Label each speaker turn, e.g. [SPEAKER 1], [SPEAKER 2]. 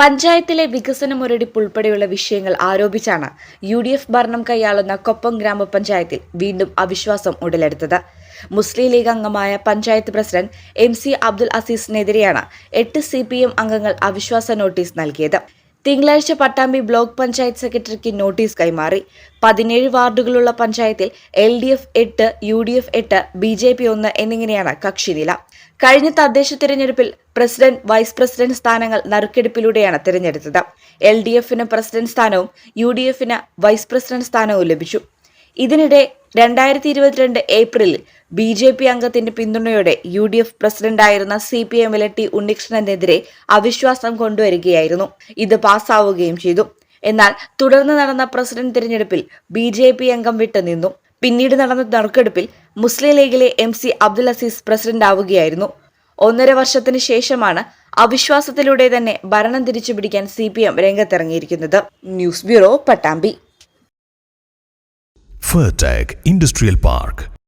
[SPEAKER 1] പഞ്ചായത്തിലെ വികസന മുരടിപ്പ് ഉൾപ്പെടെയുള്ള വിഷയങ്ങൾ ആരോപിച്ചാണ് യു ഡി എഫ് ഭരണം കൈയാളുന്ന കൊപ്പം ഗ്രാമപഞ്ചായത്തിൽ വീണ്ടും അവിശ്വാസം ഉടലെടുത്തത്. മുസ്ലിം ലീഗ് അംഗമായ panchayat president M C Abdul അസീസിനെതിരെയാണ് എട്ട് സി പി എം അംഗങ്ങൾ അവിശ്വാസ നോട്ടീസ് നൽകിയത്. തിങ്കളാഴ്ച പട്ടാമ്പി ബ്ലോക്ക് പഞ്ചായത്ത് സെക്രട്ടറിക്ക് നോട്ടീസ് കൈമാറി. പതിനേഴ് വാർഡുകളുള്ള പഞ്ചായത്തിൽ എൽ ഡി എഫ് എട്ട് യു ഡി എഫ് എട്ട് ബി ജെ പി ഒന്ന് എന്നിങ്ങനെയാണ് കക്ഷിനില. കഴിഞ്ഞ തദ്ദേശ തിരഞ്ഞെടുപ്പിൽ പ്രസിഡന്റ് വൈസ് പ്രസിഡന്റ് സ്ഥാനങ്ങൾ നറുക്കെടുപ്പിലൂടെയാണ് തിരഞ്ഞെടുത്തത്. എൽ ഡി എഫിന് പ്രസിഡന്റ് സ്ഥാനവും യു ഡി എഫിന് വൈസ് പ്രസിഡന്റ് സ്ഥാനവും ലഭിച്ചു. ഇതിനിടെ രണ്ടായിരത്തി ഇരുപത്തിരണ്ട് ഏപ്രിലിൽ ബി ജെ പി അംഗത്തിന്റെ പിന്തുണയോടെ യു ഡി എഫ് പ്രസിഡന്റായിരുന്ന സി പി എമ്മിലെ ടി ഉണ്ണികൃഷ്ണനെതിരെ അവിശ്വാസം കൊണ്ടുവരികയായിരുന്നു. ഇത് പാസ്സാവുകയും ചെയ്തു. എന്നാൽ തുടർന്ന് നടന്ന പ്രസിഡന്റ് തിരഞ്ഞെടുപ്പിൽ ബി ജെ പി അംഗം വിട്ടുനിന്നു പിന്നീട് നടന്ന നറുക്കെടുപ്പിൽ മുസ്ലിം ലീഗിലെ M C Abdul Azeez president ആവുകയായിരുന്നു. ഒന്നര വർഷത്തിന് ശേഷമാണ് അവിശ്വാസത്തിലൂടെ തന്നെ ഭരണം തിരിച്ചുപിടിക്കാൻ C P M രംഗത്തിറങ്ങിയിരിക്കുന്നത്. News bureau Pattambi.
[SPEAKER 2] Fertag Industrial Park.